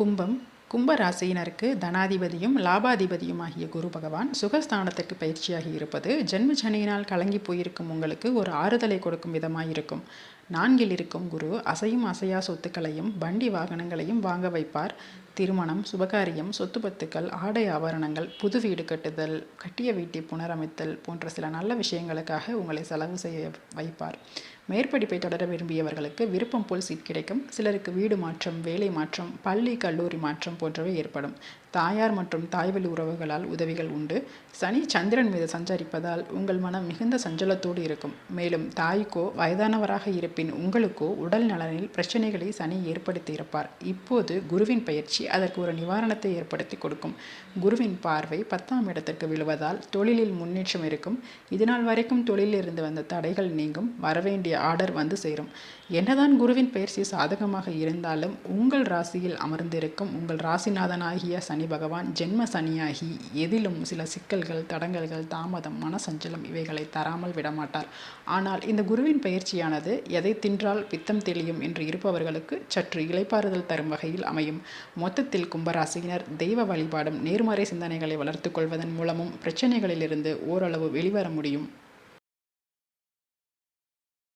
கும்பம் கும்ப ராசியினருக்கு தனாதிபதியும் லாபாதிபதியும் ஆகிய குரு பகவான் சுகஸ்தானத்திற்கு பயிற்சியாகி இருப்பது ஜென்ம சனியினால் கலங்கி போயிருக்கும் உங்களுக்கு ஒரு ஆறுதலை கொடுக்கும் விதமாயிருக்கும். நான்கில் இருக்கும் குரு அசையும் அசையா சொத்துக்களையும் வண்டி வாகனங்களையும் வாங்க வைப்பார். திருமணம் சுபகாரியம் சொத்து பத்துக்கள் ஆடை ஆபரணங்கள் புது வீடு கட்டுதல் கட்டிய வீட்டை புனரமைத்தல் போன்ற சில நல்ல விஷயங்களுக்காக உங்களை செலவு செய்ய வைப்பார். மேற்படிப்பை தொடர விரும்பியவர்களுக்கு விருப்பம் போல் சீட் கிடைக்கும். சிலருக்கு வீடு மாற்றம் வேலை மாற்றம் பள்ளி கல்லூரி மாற்றம் போன்றவை ஏற்படும். தாயார் மற்றும் தாய்வழி உறவுகளால் உதவிகள் உண்டு. சனி சந்திரன் மீது சஞ்சரிப்பதால் உங்கள் மனம் மிகுந்த சஞ்சலத்தோடு இருக்கும். மேலும் தாய்க்கோ வயதானவராக இருப்பின் உங்களுக்கோ உடல் நலனில் பிரச்சனைகளை சனி ஏற்படுத்தி இருப்பார். இப்போது குருவின் பயிற்சி அதற்கு ஒரு நிவாரணத்தை ஏற்படுத்தி கொடுக்கும். குருவின் பார்வை பத்தாம் இடத்திற்கு விழுவதால் தொழிலில் முன்னேற்றம் இருக்கும். இதனால் வரைக்கும் தொழிலில் இருந்து வந்த தடைகள் நீங்கும். வரவேண்டிய ஆர்டர் வந்து சேரும். என்னதான் குருவின் பயிற்சி சாதகமாக இருந்தாலும் உங்கள் ராசியில் அமர்ந்திருக்கும் உங்கள் ராசிநாதனாகிய சனி பகவான் ஜென்ம சனியாகி எதிலும் சில சிக்கல்கள் தடங்கல்கள் தாமதம் மனசஞ்சலம் இவைகளை தராமல் விடமாட்டார். ஆனால் இந்த குருவின் பயிற்சியானது எதை தின்றால் பித்தம் தெளியும் என்று இருப்பவர்களுக்கு சற்று இளைப்பாறுதல் தரும் வகையில் அமையும். மொத்தத்தில் கும்பராசியினர் தெய்வ வழிபாடும் நேர்மறை சிந்தனைகளை வளர்த்து கொள்வதன் மூலமும் பிரச்சனைகளிலிருந்து ஓரளவு வெளிவர முடியும்.